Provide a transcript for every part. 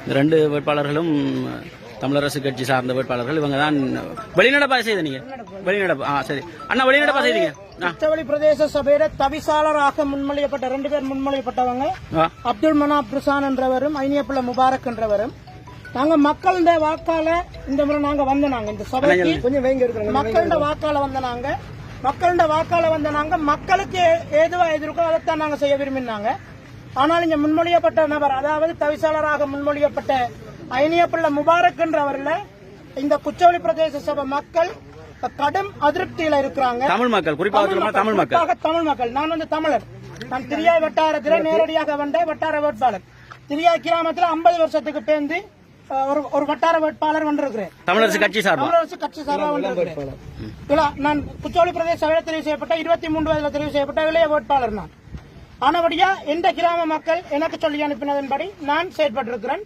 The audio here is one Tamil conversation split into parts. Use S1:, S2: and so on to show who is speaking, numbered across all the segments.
S1: இந்த ரெண்டு வேட்பாளர்களும் தமிழரசு கட்சி சார்ந்த வேட்பாளர்கள் இவங்க தான் வெளிநடப்பா செய்த நீங்க? வெளிநடப்பு. ஆ சரி. அண்ணா வெளிநடப்பா செய்தீங்க.
S2: உச்சவெளி பிரதேச சபையில தவிசாளராக முன்மொழியப்பட்ட ரெண்டு பேர் முன்மொழியப்பட்டவங்க அப்துல் மனாப் ருசான் என்றவரும் ஐனியப்புள்ள முபாரக் என்றவரும் நாங்க மக்களோட வாக்கால இந்த முறை நாங்க வந்த நாங்க இந்த சபைக்கு கொஞ்சம் வேங்க மக்களோட வாக்கால வந்த நாங்க மக்களோட வாக்கால வந்த நாங்க மக்களுக்கு ஏதுவா எதிர்க்கோ அதைத்தான் நாங்க செய்ய விரும்பினாங்க. ஆனால் இங்க முன்மொழியப்பட்ட நபர் அதாவது தவிசாளராக முன்மொழியப்பட்ட ஐனியப்புள்ள முபாரக் என்றவர்ல இந்த குச்சவெளி பிரதேச சபை மக்கள் கடும் அதிருப்தியில இருக்கிறாங்க.
S1: தமிழ் மக்கள் குறிப்பாக தமிழ் மக்கள்
S2: தமிழ் மக்கள். நான் வந்து தமிழர். நான் திரியாய் வட்டாரத்தில் நேரடியாக வந்த வட்டார வேட்பாளர். திரியாய் கிராமத்தில் ஐம்பது வருஷத்துக்கு பேர்ந்து ஒரு ஒரு வட்டார வேட்பாளர் வந்திருக்கிறேன்.
S1: தமிழரசு கட்சி சார்பா?
S2: தமிழரசு கட்சி சார்பாக வந்திருக்கிறேன். நான் குச்சோலி பிரதேச சபையில் தெரிவு செய்யப்பட்ட இருபத்தி மூன்று வயதில் தெரிவு செய்யப்பட்ட இளைய வேட்பாளர் நான். ஆனபடியா எந்த கிராம மக்கள் எனக்கு சொல்லி அனுப்பினதன்படி நான் செயற்பட்டிருக்கிறேன்.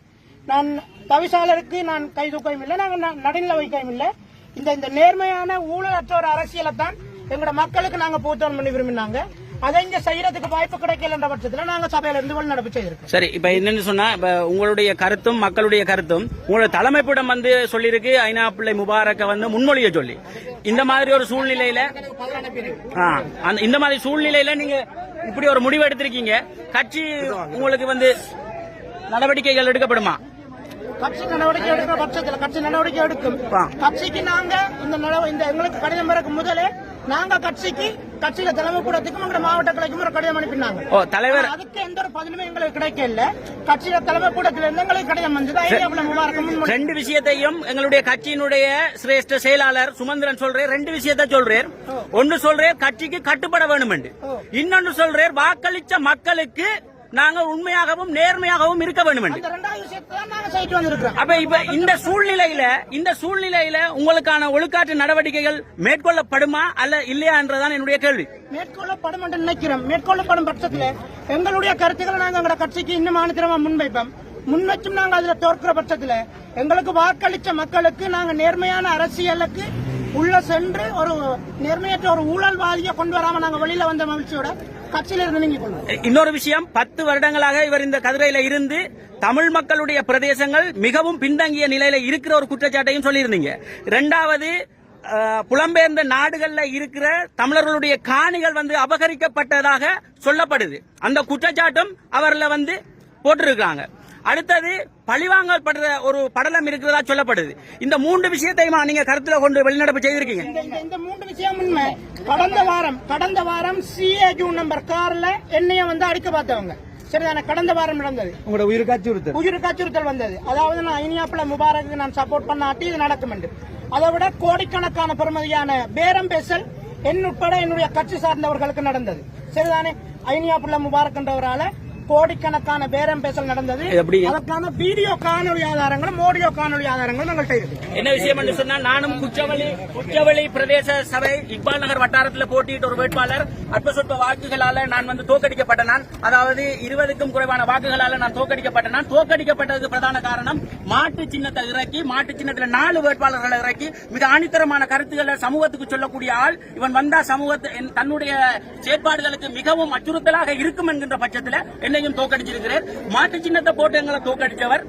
S2: நான் தவிசாளருக்கு நான் கை தூக்கவும் இல்லை நாங்கள் நடுநிலை வைக்கவும் இல்லை. இந்த இந்த நேர்மையான ஊழலற்ற ஒரு அரசியலை தான் எங்களோட மக்களுக்கு நாங்க பூத்தவன் பண்ணி விரும்பினாங்க. அதை இங்க செய்யறதுக்கு வாய்ப்பு கிடைக்கலன்ற பட்சத்துல நாங்க சபையில இருந்து வெளிநடப்பு செய்திருக்கோம்
S1: சரி இப்ப என்னன்னு சொன்னா இப்ப உங்களுடைய கருத்தும் மக்களுடைய கருத்தும் உங்களோட தலைமைப்பிடம் வந்து சொல்லியிருக்கு ஐநா பிள்ளை முபாரக்க வந்து முன்மொழிய சொல்லி. இந்த மாதிரி ஒரு சூழ்நிலையில இந்த மாதிரி சூழ்நிலையில நீங்க இப்படி ஒரு முடிவு எடுத்திருக்கீங்க. கட்சி உங்களுக்கு வந்து நடவடிக்கைகள் எடுக்கப்படுமா?
S2: கட்சி நடவடிக்கை எடுக்கிற பட்சத்துல கட்சி நடவடிக்கை எடுக்கும். கட்சிக்கு நாங்க இந்த இந்த எங்களுக்கு கடிதம் பிறகு முதலே நாங்க கட்சிக்கு கட்சியில தலைமை கூடத்துக்கும் எங்க மாவட்ட கிளைக்கும் ஒரு கடிதம் அனுப்பினாங்க.
S1: ஓ தலைவர்
S2: அதுக்கு எந்த ஒரு பதிலுமே எங்களுக்கு கிடைக்கல. கட்சியில தலைமை கூடத்துல இருந்து எங்களுக்கு கடிதம் வந்தது. முபாரக்கம்
S1: ரெண்டு விஷயத்தையும் எங்களுடைய கட்சியினுடைய சிரேஷ்ட செயலாளர் சுமந்திரன் சொல்றேன் ரெண்டு விஷயத்தை சொல்றேன் ஒன்னு சொல்றேன் கட்சிக்கு கட்டுப்பட வேணும் இன்னொன்னு சொல்றேன் வாக்களிச்ச மக்களுக்கு நாங்க உண்மையாகவும் நேர்மையாகவும் இருக்க வேண்டும் அப்ப இப்ப இந்த சூழ்நிலையில இந்த சூழ்நிலையில உங்களுக்கான ஒழுக்காற்று நடவடிக்கைகள் மேற்கொள்ளப்படுமா அல்ல இல்லையா என்றதான் என்னுடைய கேள்வி.
S2: மேற்கொள்ளப்படும் என்று நினைக்கிறோம். மேற்கொள்ளப்படும் பட்சத்துல எங்களுடைய கருத்துக்களை நாங்க எங்க கட்சிக்கு இன்னும் ஆணித்தரமா முன்வைப்போம். முன்வச்சும் நாங்க அதுல தோற்கிற பட்சத்துல எங்களுக்கு வாக்களிச்ச மக்களுக்கு நாங்க நேர்மையான அரசியலுக்கு உள்ள சென்று ஒரு நேர்மையற்ற ஒரு ஊழல்வாதியை கொண்டு வராம நாங்க வெளியில வந்த மகிழ்ச்சியோட கட்சியில இருந்து நீங்க
S1: இன்னொரு விஷயம் பத்து வருடங்களாக இவர் இந்த கதிரையில இருந்து தமிழ் மக்களுடைய பிரதேசங்கள் மிகவும் பின்தங்கிய நிலையில இருக்கிற ஒரு குற்றச்சாட்டையும் சொல்லியிருந்தீங்க. ரெண்டாவது புலம்பெயர்ந்த நாடுகள்ல இருக்கிற தமிழர்களுடைய காணிகள் வந்து அபகரிக்கப்பட்டதாக சொல்லப்படுது. அந்த குற்றச்சாட்டும் அவர்ல வந்து போட்டிருக்காங்க அடுத்தது பழிவாங்கல் படுற ஒரு படலம் இருக்கிறதா சொல்லப்படுது. இந்த மூன்று விஷயத்தையுமா நீங்க கருத்துல கொண்டு வெளிநடப்பு செய்திருக்கீங்க?
S2: இந்த இந்த- இந்த மூன்று விஷயம் உண்மை. கடந்த வாரம் கடந்த வாரம் சிஏ ஜூன் நம்பர் கார்ல என்னைய வந்து அடிக்க பார்த்தவங்க. சரிதானே? கடந்த வாரம் நடந்தது.
S3: உங்களோட உயிருக்கு அச்சுறுத்தல்
S2: உயிருக்கு அச்சுறுத்தல் வந்தது. அதாவது நான் ஐனியாப்புல முபாரக்கு நான் சப்போர்ட் பண்ணாட்டி இது நடக்கும் என்று. அதை விட கோடிக்கணக்கான பெறுமதியான பேரம் பேசல் என் உட்பட என்னுடைய கட்சி சார்ந்தவர்களுக்கு நடந்தது. சரிதானே? ஐனியாப்புல முபாரக் என்றவரால கோடிக்கணக்கான பேரம் பேசல் நடந்தது? அதற்கான வீடியோ காணொலி ஆதாரங்களும் ஆடியோ காணொலி ஆதாரங்களும் எங்கள்கிட்ட இருக்கு.
S1: என்ன விஷயம் என்று சொன்னா நானும் குச்சவெளி குச்சவெளி பிரதேச சபை இக்பால் நகர் வட்டாரத்தில் போட்டியிட்ட ஒரு வேட்பாளர் அற்ப வாக்குகளால நான் வந்து தோக்கடிக்கப்பட்ட நான் அதாவது இருபதுக்கும் குறைவான வாக்குகளால நான் தோக்கடிக்கப்பட்ட நான். தோக்கடிக்கப்பட்டதுக்கு பிரதான காரணம் மாட்டு சின்னத்தை இறக்கி மாட்டு சின்னத்துல நாலு வேட்பாளர்களை இறக்கி மிக ஆணித்தரமான கருத்துக்களை சமூகத்துக்கு சொல்லக்கூடிய ஆள். இவன் வந்தா சமூகத்தை தன்னுடைய செயற்பாடுகளுக்கு மிகவும் அச்சுறுத்தலாக இருக்கும் என்கின்ற பட்சத்தில் என்னையும் தோக்கடிச்சிருக்கிறேன் மாட்டு சின்னத்தை போட்டு எங்களை தோக்கடிச்சவர்.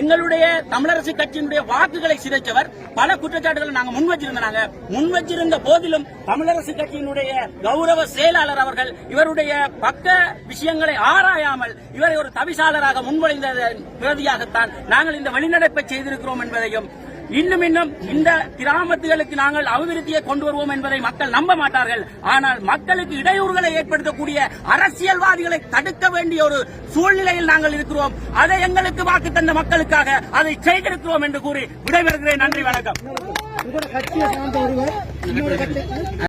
S1: எங்களுடைய தமிழரசு கட்சியினுடைய வாக்குகளை சிதைச்சவர். பல குற்றச்சாட்டுகளை நாங்க முன் வச்சிருந்தாங்க முன் வச்சிருந்த போதிலும் தமிழரசு கட்சியினுடைய கௌரவ செயலாளர் அவர்கள் இவருடைய பக்க விஷயங்களை ஆராயாமல் இவரை ஒரு தவிசாளராக முன்மொழிந்த பிரதியாகத்தான் நாங்கள் இந்த வெளிநடப்பை செய்திருக்கிறோம் என்பதையும் இன்னும் இன்னும் இந்த கிராமத்துகளுக்கு நாங்கள் அபிவிருத்தியை கொண்டு வருவோம் என்பதை மக்கள் நம்ப மாட்டார்கள். ஆனால் மக்களுக்கு இடையூறுகளை ஏற்படுத்தக்கூடிய அரசியல்வாதிகளை தடுக்க வேண்டிய ஒரு சூழ்நிலையில் நாங்கள் இருக்கிறோம். அதை எங்களுக்கு வாக்கு தந்த மக்களுக்காக அதை செய்திருக்கிறோம் என்று கூறி விடைபெறுகிறேன். நன்றி வணக்கம்.